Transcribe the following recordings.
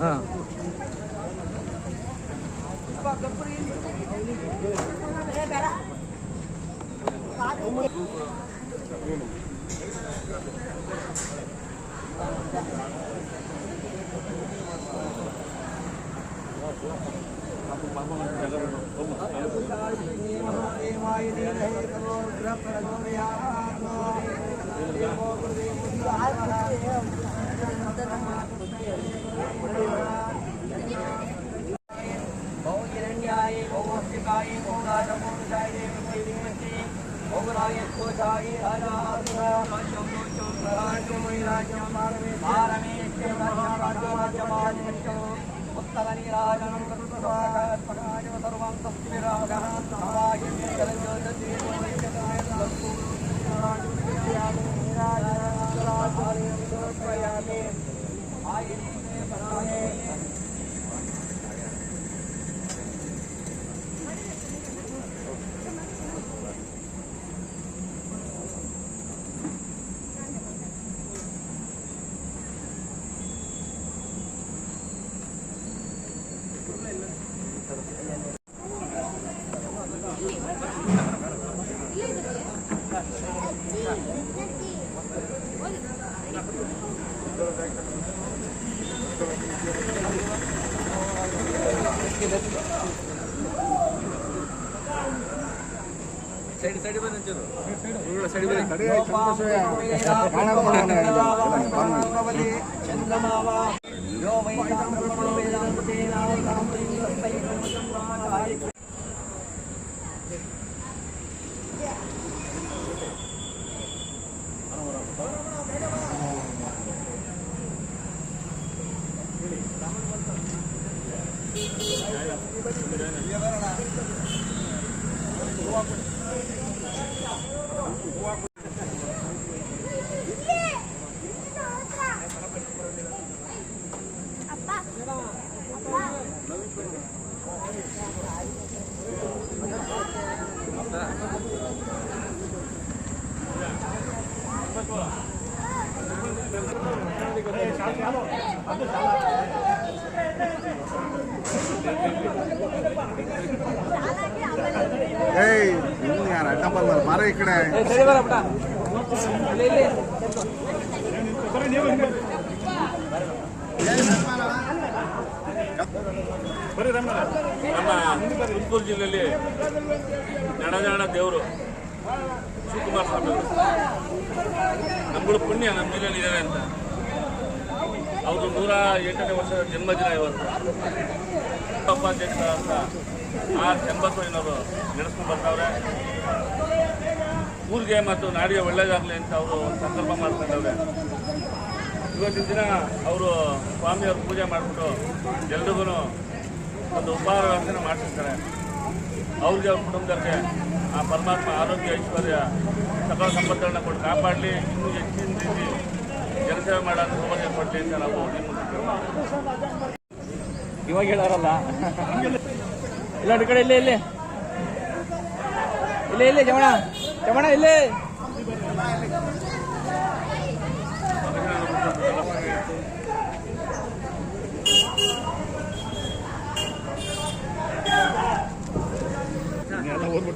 Ah. बहुरायस्कोशाये राजासुरा पश्यं प्रराज्यमयिराज्यं भारमेश्यं राज्यमाज्यमाज्यमाज्यं उत्तरनीराजनं कल्पकास्पकाय सर्वं तस्मिरागः side side ಬಂದು ಒಂಚೂರು ಸೈಡ್ ಬಂದು ಚಂದ್ರಮಾವ ಏಯ್ ಇವ್ನು ಯಾರು? ಅಡ್ಡ ಬಂದ ಮಾರ ಈ ಕಡೆ. ಬರ ನಮ್ಮ ತುಮಕೂರು ಜಿಲ್ಲೆಯಲ್ಲಿ ನಡಜಾಣ ದೇವರು. ಶಿವಕುಮಾರ ಸ್ವಾಮಿ. ನಮ್ಗಳು ಪುಣ್ಯ, ನಮ್ಮ ಜಿಲ್ಲೆಯಲ್ಲಿ ಇದ್ದಾರೆ ಅಂತ. ಅವರು ನೂರ ಎಂಟನೇ ವರ್ಷದ ಜನ್ಮದಿನ ಇವತ್ತು. ಉಪಾಧ್ಯಕ್ಷ ಅಂತ ಆರ್ ಎಂಬತ್ತೈನವರು ನಡೆಸ್ಕೊಂಡು ಬರ್ತಾವ್ರೆ ಊರಿಗೆ ಮತ್ತು ನಾಡಿಗೆ ಒಳ್ಳೇದಾಗಲಿ ಅಂತ ಅವರು ಸಂಕಲ್ಪ ಮಾಡ್ಕೊಂಡವ್ರೆ. ಇವತ್ತಿನ ದಿನ ಅವರು ಸ್ವಾಮಿಯವ್ರ ಪೂಜೆ ಮಾಡಿಬಿಟ್ಟು ಎಲ್ರಿಗೂ ಒಂದು ಉಪಹಾರ ವ್ಯವಸ್ಥೆ ಮಾಡಿಸಿರ್ತಾರೆ ಅವ್ರಿಗೆ ಅವ್ರ ಕುಟುಂಬದಕ್ಕೆ ಆ ಪರಮಾತ್ಮ ಆರೋಗ್ಯ, ಐಶ್ವರ್ಯ, ಸಕಲ ಸಂಪತ್ತುಗಳನ್ನ ಕೊಟ್ಟು ಕಾಪಾಡಲಿ, ಇನ್ನೂ ಹೆಚ್ಚಿನ ರೀತಿ ಜನಸೇವೆ ಮಾಡೋದು ಸೌಲಭ್ಯ ಕೊಡಲಿ ಅಂತ ನಾವು ಇವಾಗ ಹೇಳಾರಲ್ಲ? ಇಲ್ಲ ಅದ್ರ ಕಡೆ ಇಲ್ಲೇ ಇಲ್ಲೇ. ಇಲ್ಲೇ ಇಲ್ಲೇ, ಜಮಣ ಜಮಣ, ಇಲ್ಲೇ. ಎಲ್ಲ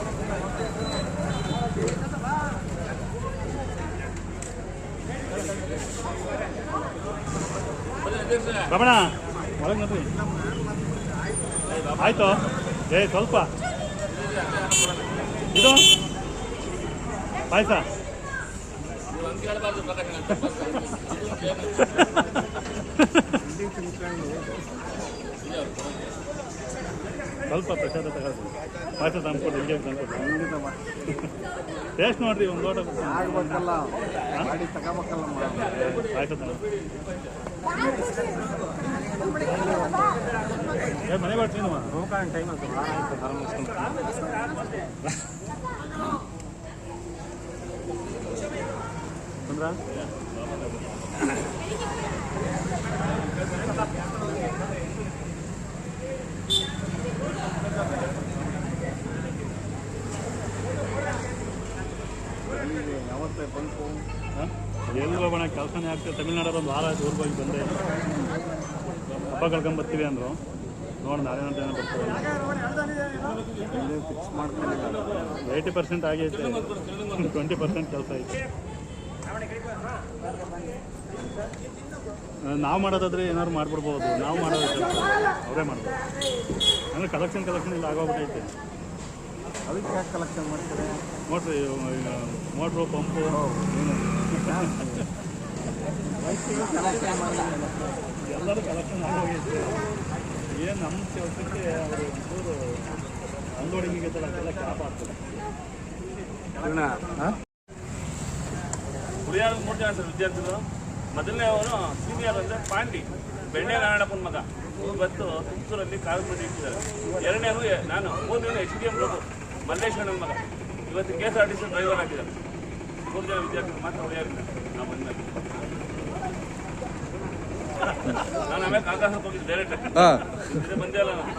ರಮಣ ಒಳಗೆ ನೋಡ್ರಿ. ಆಯ್ತು. ಏ ಸ್ವಲ್ಪ. ಇದು? ಪಾಯಸ. ಸ್ವಲ್ಪ ಪ್ರಸಾದ ತಗೊಳ್ಳಿ ಪಾಯಸ ತಂದ್ಕೊಡಿ ಹಿಂಗೆ ತಂದ್ಕೊಡಿ. ಟೇಸ್ಟ್ ನೋಡ್ರಿ ಒಂದು ಲೋಟ ಆಗ್ಬೇಕಲ್ಲ. ಪಾಯಸ ಏ ಮನೆ ಬರ್ತೀನಿ ಟೈಮ್ ಬಂದ್ರಾ ಯಾವತ್ತೇ ಬಂತು ಹಾಂ ಎಲ್ಲಿ ಹೋಗೋಣ ಕೆಲಸನೇ ಆಗ್ತದೆ. ತಮಿಳ್ನಾಡಲ್ಲಿ ಒಂದು ವಾರ ಆಯ್ತು ಹೋಗಿ ಬಂದೆ. ಹಬ್ಬ ಕಳ್ಕೊಂಬರ್ತೀವಿ ಅಂದರು. ನೋಡಿ ನಾಳೆ ಅಂತ ಏನೋ ಫಿಕ್ಸ್ ಮಾಡ್ಕೊಂಡಿಲ್ಲ ಏಯ್ಟಿ ಪರ್ಸೆಂಟ್ ಆಗೈತೆ. ಟ್ವೆಂಟಿ ಪರ್ಸೆಂಟ್ ಕೆಲಸ ಐತೆ ನಾವು ಮಾಡೋದಾದ್ರೆ ಏನಾದ್ರು ಮಾಡ್ಬಿಡ್ಬೋದು. ನಾವು ಮಾಡೋದು ಅವರೇ ಮಾಡ್ಬೋದು. ಅಂದರೆ ಕಲೆಕ್ಷನ್ ಕಲೆಕ್ಷನ್ ಇಲ್ಲ ಆಗೋಗ್ಬಿಟ್ಟೈತೆ ಅದಕ್ಕೆ ಯಾಕೆ ಕಲೆಕ್ಷನ್ ಮಾಡ್ತಾರೆ? ಮೋಟ್ರ್ ಮೋಟ್ರು ಪಂಪು ಕಲೆಕ್ಷನ್ ಮಾಡಿ ಎಲ್ಲರೂ ಕಲೆಕ್ಷನ್ ಆಗೋಗೈತೆ ಏನು ನಮ್ಮ ಕೆಲಸಕ್ಕೆ ಅವರು ಒಂಚೂರು ಅಂದೋಡಿಗೆ ತರಕ್ಕೆಲ್ಲ ಕ್ಯಾಪ್ ಆಗ್ತದೆ ಹುರಿಯಾರ ಮೂರು ಜನ ಸರ್ ವಿದ್ಯಾರ್ಥಿಗಳು ಮೊದಲನೇ ಅವರು ಸೀನಿಯರ್ ಅಂದರೆ ಪಾಂಡಿ ಬೆಣ್ಣೆ ನಾರಾಯಣಪ್ಪನ ಮಗ. ಇವತ್ತು ತುಮಕೂರಲ್ಲಿ ಕಾಗದ ಇಟ್ಟಿದ್ದಾರೆ ಎರಡನೇನು ಎ- ನಾನು ಮೂರನೇನು ಎಚ್ ಡಿ ಎಂ ಪ್ರಭು ಮಲ್ಲೇಶ್ವರನ ಮಗ. ಇವತ್ತು K S R T C driver ಆಗಿದ್ದಾರೆ ಮೂರು ಜನ ವಿದ್ಯಾರ್ಥಿಗಳು ಮಾತ್ರ ಹುರಿಯಾರಿಲ್ಲ ನಾವು ಬಂದ ನಾನು ಆಮೇಲೆ ಆಕಾಶಕ್ಕೆ ಹೋಗಿದ್ದೆ ಡೈರೆಕ್ಟ್ ಇದು ಬಂದೇ ಅಲ್ಲ ನಾನು.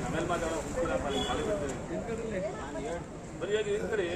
ಆಮೇಲೆ ಮಾತಾಡೋ ಬರೀ ಈ ಕಡೆ